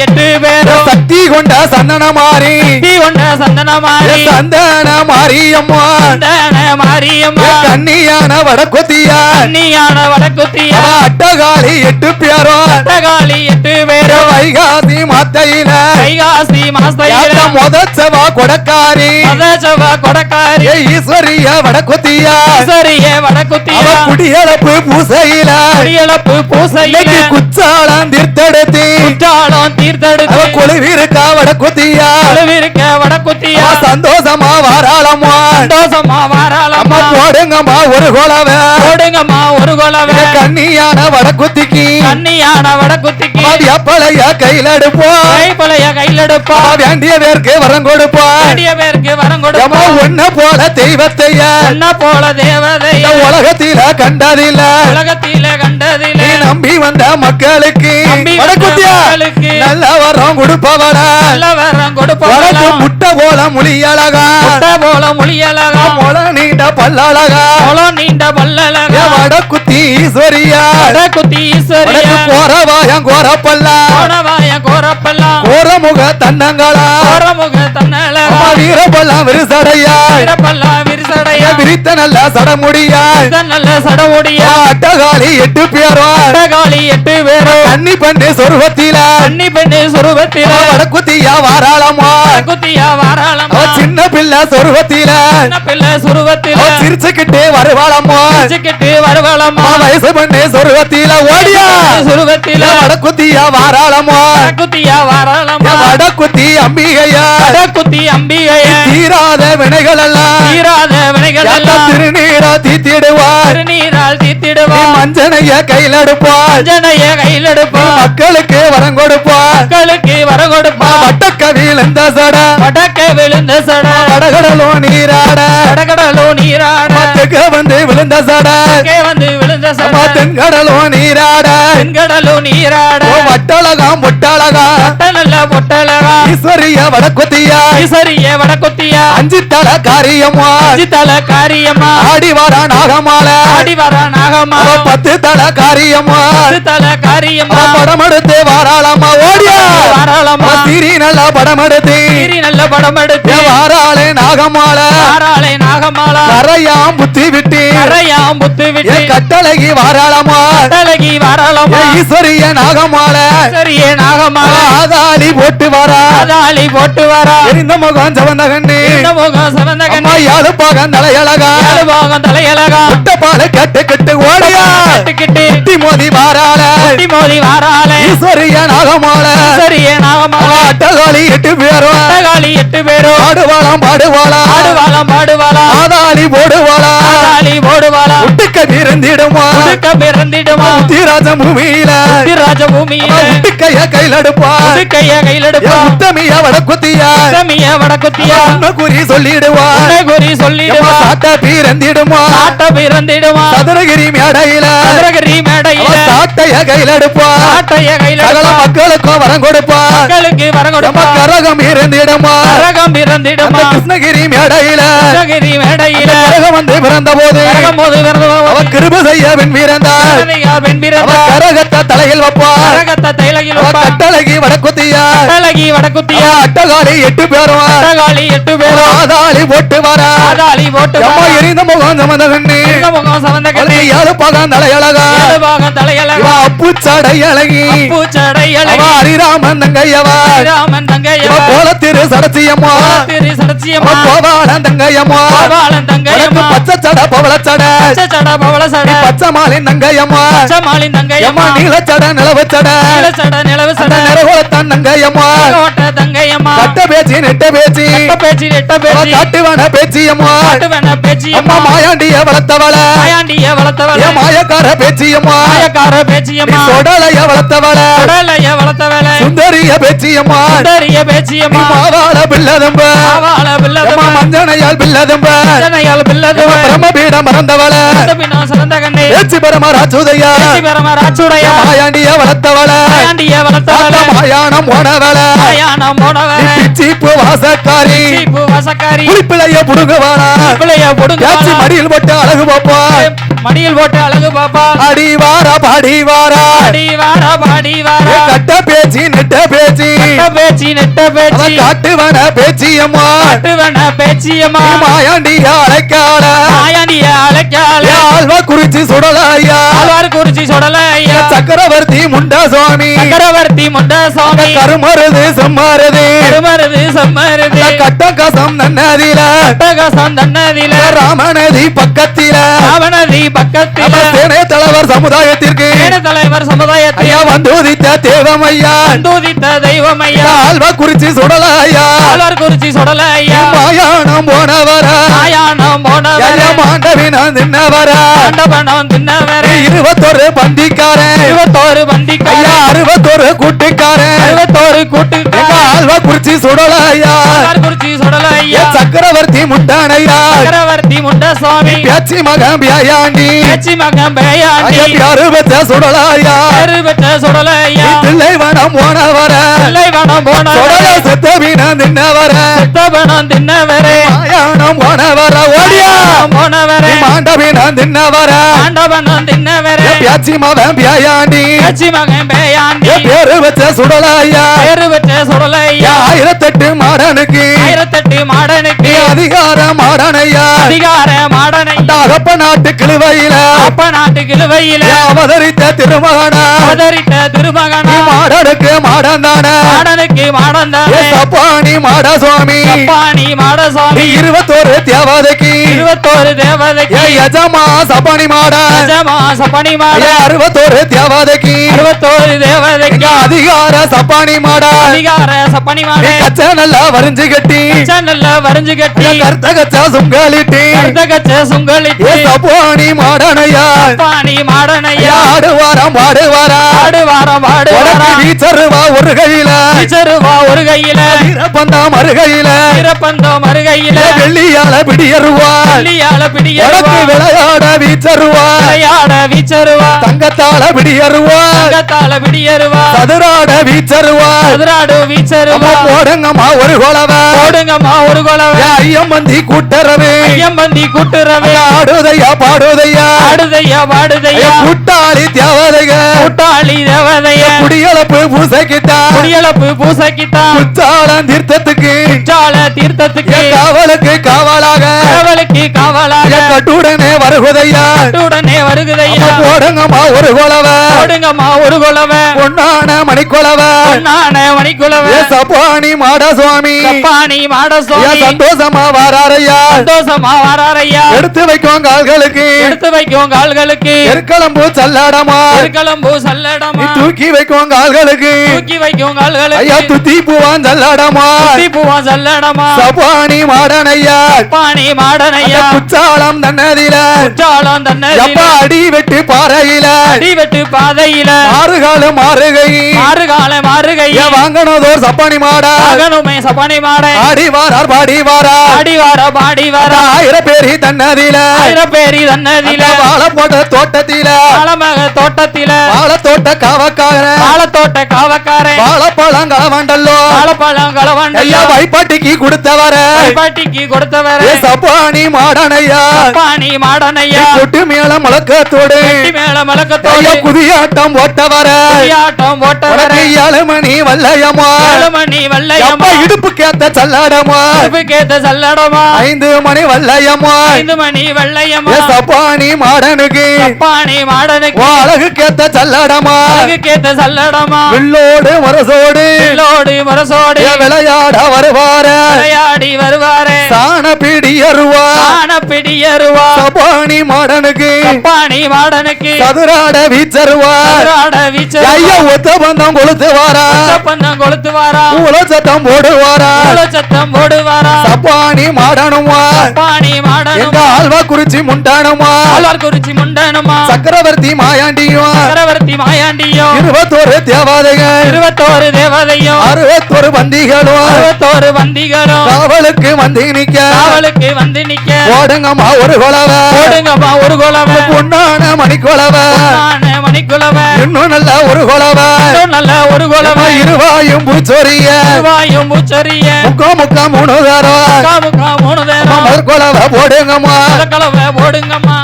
எட்டு பேரும் சக்தி கொண்ட சந்தன மாறி. தீ கொண்ட சந்தன மாறி. சந்தன மாரியம்மா. சந்தன மாரியம்மா. கண்ணியான வடக்கொத்தியா. கன்னியான வடக்குத்தியா. அட்டகாளி எட்டு பேரும் அட்டகாளி எட்டு பேரும் வைகாசி மாத்தையில. கைகாசி மாஸ்தையில முதச்சவா கொடக்காரி. மதச்சவ கொடக்காரி. ஈஸ்வரிய வடக்கொத்தியா. சரிய வடக்குத்தியா. குடியளப்பு பூசையில. குடியளப்பு பூசையில. குச்சாலம் தீர்த்தெடுத்து. அவ தீர்த்தெடுத்து. கொழுவிருக்கா வடக்கொத்தியா அளவிருக்க வடக்குத்தியா சந்தோஷமா வாராளம்மா. சந்தோஷமா அம்மா வாராளம்மா போடுங்கம்மா ஒரு கோலவ. போடுங்கம்மா ஒரு கொலவை. கண்ணியான வடக்குத்திக்கு. கன்னியான வடக்குத்திக்கு. எப்பளைய கையில எடுப்போம் கைப்பழைய கையிலெடுப்பா வேண்டிய பேருக்கு வரம் கொடுப்போம் வேண்டிய பேருக்கு வரம் எம்மா கொடுப்பா ஒன்ன போல தெய்வத்தைய. என்ன போல தேவதை இந்த உலகத்தில கண்டதில்ல. உலகத்தில நீ கண்டதிலே நம்பி வந்த மக்களுக்கு நல்ல வரம் கொடுப்பவள நல்ல வரம் உனக்கு கொடுப்பா முட்டை போல முழியழகா? முட்டை போல மொழியழகா? முள நீண்ட பல்லழகா? முளம் நீண்ட பல்லழகா? என் வடக்குத்தி ஈஸ்வரியா? வடக்குத்தி ஈஸ்வரியா? உனக்கு கோரவாயம் கோரப்பல்லா கோணவாய கோரப்பெல்லாம் கோரமுக தன்னங்களா? கோரமுக தன்னழகா? அம்மா வீரப்பல்லாம் விரிசடையா? வீரப்பல்லா விரிசடையா விரித்த நல்ல சடமுடியா நல்ல சடவுடியா அட்டகாளி எட்டு பேரும் அட்டகாளி எட்டு பேரும். கன்னி பண்ணு சொருவத்தில. கன்னி பெண்ணு சுரூபத்தில வடக்குத்தியா வாராளமா குத்தியா வாராளமா சின்ன பிள்ளை சொருவத்தில. சின்ன பிள்ளை சுருவத்தில. அவ சிரிச்சுக்கிட்டே வருவாளம்மா சிக்கிட்டு வருவளமா வயசு பண்ணு சொருவத்தில. ஓடியா. சுருவத்தில. வடக்குத்தியா வாராளமா குத்தியா வாராளமா வடக்குத்தி அம்பிகையா குத்தி அம்பிகைய தீராத வினைகள் எல்லாம் தீராத வினைகள் எல்லாம் திருநீரா தீத்திடுவார். திருநீரால் தீத்திடுவா மஞ்சனைய கையில் எடுப்பார் அஞ்சனைய கையில் எடுப்பா மக்களுக்கு வரம் கொடுப்பார். மக்களுக்கு வர கொடுப்பா வட்டக்கவியில் இந்த சட. வடக்க விழுந்த சட வடகடலோ நீராட. வடகடலோ நீராட. வந்து விழுந்த சட. வந்து விழுந்த சட. தென்கடலோ நீராட. தென்கடலோ நீராட. வட்டழகாம் பொட்டழகா. பொட்ட நல்ல பொட்டழகா. ஈஸ்வரிய வடக்குத்தியா. ஈசரிய வடக்குத்தியா. அஞ்சு தல காரியம்மா. அஞ்சு தல காரியம்மா. ஆடி வர நாகமால. ஆடி வர பத்து தல காரியம்மா. பத்து தல காரியம்மா. படம் எடுத்து வாராளம்மா ஓடியா. வாராளம்மா. திரி நல்லா படம் எடுத்து சீரி நல்ல படம் எடுத்து வாராளே நாகமால. ஆறாளை நாகமாலா. கரையாம் புத்தி விட்டு. கரையாம் புத்து விட்டு. கட்டழகி வாராளம்மா கட்டழகி வாராளம்மா ஏ ஈஸ்வரிய நாகமால சரியே நாகமாலா ஆதாளி போட்டு வரா. அதாளி போட்டு வரா. எரிந்த முகம் சவந்த கண்ணு இந்த முகம் சிவந்த கண்ணி யாழு பாகம் தலையழகா? ஏழு பாகம் தலையழகா? முட்டை பால கட்டு கட்டு ஓடியா. கட்டுக்கிட்டு குட்டி. மோதி வாராள. குட்டி மோதி வாராளே. ஈஸ்வரிய நாகமால சரியே நாகமாலா அட்டகாளி எட்டு பேரும் அட்டகாளி எட்டு பேரும் பாடுவாளாம். பாடுவாளா ஆடுவாளாம் பாடுவாளா ஆதாளி போடுவாளா. போடுவாளா உட்டுக்க விருந்திடுமா உடுக்க பிறந்திடுமா? தீராஜ பூமியில ராஜ பூமியில உட்டுக்கைய கையில் எடுப்பா உடுக்கைய கையில் எடுப்பா உத்தமிய வடக்குத்தியா? உத்தமிய வடக்குத்தியா? உண்மை குறி சொல்லிடுவா. உன்னை குறி சொல்லிடுவா. சாட்ட பிறந்திடுமா? பிறந்திடுமா? சதுரகிரி மேடையில. சாட்டைய கையில் எடுப்பா. ஆட்டைய கையில் சகல மக்களுக்கும் வரம் கொடுப்பா. மக்களுக்கு வர நம்ம கொடுப்பா கரகம் இருந்திடுமா? கரகம் பிறந்திடுமா கிருஷ்ணகிரி மேடையில கிருஷ்ணகிரி மேடையில கரகம் வந்து பிறந்த போது கரகம் போது அவ கிருப செய்ய அவ பிறந்தா கரகத்தை தலையில் வைப்பா கரகத்தை தைலகில் கட்டழகி வடக்குத்தியா? கட்டழகி வடக்குத்தியா? அட்டகாளி எட்டு பேரும் அட்டகாளி எட்டு பேரும் போட்டு வரா. போட்டு. எரிந்த முகம் சமந்த கண்ணு. முகம் சவந்த கண்ணி. ஏழு பாகம் தலையழகா? ஏழு பாகம் இவ தலையழகா அப்பு சடை அழகி. அழகி ஹரிராமன் தங்கையவா? ராமன் இவ தங்கையம்மா போல திரு சடச்சியம்மா திரு அவ சடச்சியம்மா கோபாலன் தங்கையம்மா. கோபாலன் உனக்கு தங்கையம்மா பச்சை சட பவள சட. பச்சை சட பவள சட. பச்சை மாலின் தங்கையம்மா பச்சை மாலின் எம்மா தங்கையம்மா நீல சட நிலவு சட. நீல சட நிலவு சட. நிறகுலத்தான் தங்கையம்மா கோட்டை தங்கையம்மா. கட்ட பேச்சு நெட்ட பேச்சு. எட்ட பேச்சு அவ பேச்சு. பேச்சியம்மா. காட்டு வேண பேச்சு அம்மா மாயாண்டிய வளர்த்தவள. மாயாண்டிய வளர்த்தவள. ஏ மாயக்கார பேச்சியம்மா. மாயக்கார நீ பேச்சியம்மா. சொடலைய வளர்த்தவள. உடலைய வளர்த்தவள. சுந்தரிய பேச்சியம்மா. சுந்தரிய நீ பேச்சியம்மா. மாவாள பிள்ளதம்ப ஆவாள பிள்ளது அம்மா மஞ்சனையால் பிள்ளதம்ப ஜனையால் பிள்ளது பிரம்மபீடம் மறந்தவள. சிறந்த கண்ணே. பேச்சு பரம ராச்சுதையா பேச்சி பெறம ராச்சுடைய மாயாண்டிய வளர்த்தவள. மாயாண்டிய வளர்த்தவள. மாயானம் போனவள. மாயானம் போனவள. நீ பிச்சிப்பு வாசக்காரி. சீப்பு வசக்காரி. புளிப்பிளைய புடுங்குவானா பிள்ளைய பேச்சு பொடுங்க மடியில் போட்டு அழகு பாப்பா மடியில் போட்டு அழகு பாப்பா அடி வாரா பாடி வாரா அடி வாரா பாடி வாரா கட்ட பேச்சு நெட்ட பேச்சு நெட்ட பேச்சி. காட்டுவன பேச்சியம்மா. கட்டுவன பேச்சியம்மா. மாயாண்டிய அழைக்காட மாயாண்டிய அழைக்கால ஆழ்வா குறிச்சு சுடலாயா. ஆழ்வார் குறிச்சி சொடல ஐயா சக்கரவர்த்தி முண்டா சுவாமி சக்கரவர்த்தி முண்ட சுவாமி கருமருது செம்மாறுது கருமருது செம்மருது. கட்ட கசம் நன்னதில. கட்டகசம் தன்னதில ராமநதி பக்கத்தில. ராவணதி பக்கத்தில. சேனை தலைவர் சமுதாயத்திற்கு. சேன தலைவர் சமுதாயத்தில் ஐயா வந்து உதித்த தேவமையா. தூதித்த தெய்வம் ஐயா ஆழ்வா குறிச்சு சுடலாயா? ஆழ்வார் குறிச்சி சொடல ஐயா மாயானம் போனவரா? ஆயானம் போனவர்? ஐயா மாண்டவினா நின்னவரா மண்டபனம் தின்னவர்? இருபத்தொரு பந்திக்காரன். இருபத்தோரு ஐயா அறுபத்தொரு கூட்டுக்காரன். அறுபத்தோரு கூட்டு ஆழ்வா குறிச்சி சுடலாயா? சக்கரவர்த்தி முட்டானையா சக்கரவர்த்தி முண்ட சுவாமி பேச்சி மகன் பியாண்டி பேச்சி மகன் பேயாண்டி ஐயா அறுபத்த சுடலாயா. பேரு பெற்ற சொடல ஐயா பிள்ளை வனம் போனவர. பிள்ளைவனம் சுடல போனவர் செத்தவினா நின்னவர சுத்தபனம் தின்னவரே. மாயானம் போனவர ஓடியா. போனவரே. மாண்டவினா நின்னவர ஆண்டவனம் தின்னவரே. பேச்சி மகன் பியாண்டி பேச்சி மகன் பேயாண்டி பேரு வச்ச சுடலாயா? பேரு பெற்ற சொடல ஐயா ஆயிரத்தெட்டு மாடனுக்கு. ஆயிரத்தெட்டு மாடனுக்கு. அதிகார மாடனையா? அதிகார மாடனை. அகப்ப நாட்டு கிழுவையில அப்ப நாட்டு கிழுவையில அவதரித்த திருமகனா. அவதரித்த திருமகனா. மாடனுக்கு மாடன் தானே மாடனுக்கு மாடன் தானே சப்பாணி மாட சுவாமி அப்பாணி நீ மாடசுவாமி இருபத்தோரு தேவதைக்கு. இருபத்தோரு தேவதைக்கு. யஜமா சப்பாணி மாட நிஜமா சப்பனி மாட அறுபத்தோரு தேவதைக்கு. அறுபத்தோரு தேவதைக்கு. அதிகார சப்பாணி மாட. அதிகார சப்பனி மாட. கச்ச நல்லா வரிஞ்சு கட்டி. நல்ல வரைஞ்சு கட்டி. கருத்த கச்சா சுங்காலிட்டி. கருத்த கச்ச சுங்களிட்டு ஏ சப்பாணி மாடனையா. அப்பாணி மாடனையா. ஆடுவாராம் பாடுவாரா ஆடு வாரம் ஆடு உனக்கு வாரம் வீச்சருவா ஒரு கையில. டீச்சருவா ஒரு கையில. வீரப்பந்தா மறுகையில வீரப்பந்தம் மறுகையில வெள்ளியால பிடியருவா வெள்ளியால பிடியருவா வீச்சருவா விளையாட வீச்சருவா தங்கத்தால பிடியருவா தங்கத்தால பிடியருவா சதுராட வீச்சருவா சதுராடு வீச்சருவா போடுங்கம்மா ஒரு குலவ. போடுங்கம்மா ஒரு குலவை. ஐயம் மந்தி கூட்டரவே ஐயம்பந்தி கூட்டுறவே. ஆடுதையா பாடுதையா. ஆடுதையா பாடுதையா. கூட்டாளி தேவதைக. கூட்டாளி தேவதைய. குடியளப்பு பூசைக்கிட்டா. குடியளப்பு பூசைக்குத்தான் குச்சாலம் தீர்த்தத்துக்கு. குற்றால தீர்த்தத்துக்கு. காவலுக்கு காவலாக. காவலுக்கு காவலாக கட்டுடனே வருகுதையா. உடனே வருகுதையா. போடுங்கம்மா ஒரு குலவ. போடுங்கம்மா ஒரு குலவை. பொன்னான மணிக்குலவ. பொன்னான மணிக்குலவை. சப்பாணி மாட சுவாமி கப்பாணி ஏ மாடசுவாமி சந்தோஷமா வாராரையா. சந்தோஷமா வராரையா. எடுத்து வைக்கும் கால்களுக்கு எடுத்து வைக்கும் கால்களுக்கு எருக்களம்பு சல்லாடமா. எருக்களம்பூ சல்லடமா. தூக்கி வைக்கும் கால்களுக்கு தூக்கி வைக்கும் ஐயா கால்களுக்கு துத்தி பூவான் சல்லாடமா. சுத்தி பூவா சல்லடமா. சப்பாணி மாடனையா. பாணி மாடனையா. குச்சாலம் தன்னதில. குற்றாலம் தன்னதில. அடி வெட்டு பாறையில. அடிவெட்டு பாதையில. மாறுகால மாறுகை. மாறுகால மாறுகைய ஏன் வாங்கனதோர் சப்பானி மாடா. மகனுமே சப்பானி மாட. ஆடி வாரார் பாடி வாரா. ஆடி வார பாடி வார. ஆயிரம் பேரி தன்னதில. ஆயிரம் பேரி தன்னதில. வாழ போட்ட தோட்டத்தில. ஆலமக தோட்டத்தில. வாழ தோட்ட காவக்கார வாழத்தோட்ட காவக்காரன். வாழப்பழம் களவண்டல்லோ வாழைப்பழம் ஐயா களவண்டையா வைப்பாட்டிக்கு கொடுத்தவர. பாட்டிக்கு கொடுத்தவர். சப்பானி மாடனையா? பாணி மாடனையா? கொட்டு மேல முழக்கத்தோடு மேல ஐயா மலக்கத்தோடு குதியாட்டம் ஓட்டவர. ஆட்டம் போட்டவர் உனக்கு ஏழு மணி வல்லையம்மா. மணி எப்ப வெள்ளையம்மா இடுப்பு கேத்த சல்லாடமா கேத்த சல்லடமா ஐந்து மணி வல்லையம்மா. ஐந்து மணி வெள்ளையம்மா ஏ சப்பானி மாடனுக்கு. பாணி மாடனுக்கு. அழகு கேத்த சல்லாடமா கேத்த சல்லடமா வில்லோடு மரசோடு. வில்லோடு முரசோடு. விளையாட வருவார. விளையாடி வருவாரே. சாண பிடியருவா ஆன பிடியருவா சப்பானி மாடனுக்கு. பாணி மாடனுக்கு. சதுராட வீச்சருவா. சதுராட வீச்சு ஐயா ஒத்த பந்தம் கொளுத்து வாரா. பந்தம் கொளுத்து வாரா. ஊழ சத்தம் போடுவாரா. ஊழ சத்தம் போடுவாரா. சப்பானி மாடனுமா. பாணி எங்க மாடனுமா. ஆழ்வா குறிச்சி முண்டானுமா. ஆழ்வார் குறிச்சி முண்டனுமா. சக்கரவர்த்தி மாயாண்டியும் சக்கரவர்த்தி மாயாண்டியும் இருபத்தோரு தேவாதைகள். இருபத்தோரு தேவதையும் அறுபத்தோரு பந்திகளும். அறுபத்தோரு வந்திகளும் காவலுக்கு வந்து நிக்க. காவலுக்கு வந்து நிக்க. ஓடுங்கம்மா ஒரு குலவ. ஓடுங்கப்பா ஒரு குலவ. பொன்னான மணிக்குலவ. மணிக்குலவ. இன்னும் நல்ல ஒரு குலவ. நல்ல ஒரு குலவ. இருவாயும் பூச்சொரிய. வாயும் பூச்சரிய. முக்கா முக்கா மூணு தரம் முக்கா முக்கா மூணு தேரம் குலவ போடுங்கம்மா. கலவை போடுங்கம்மா.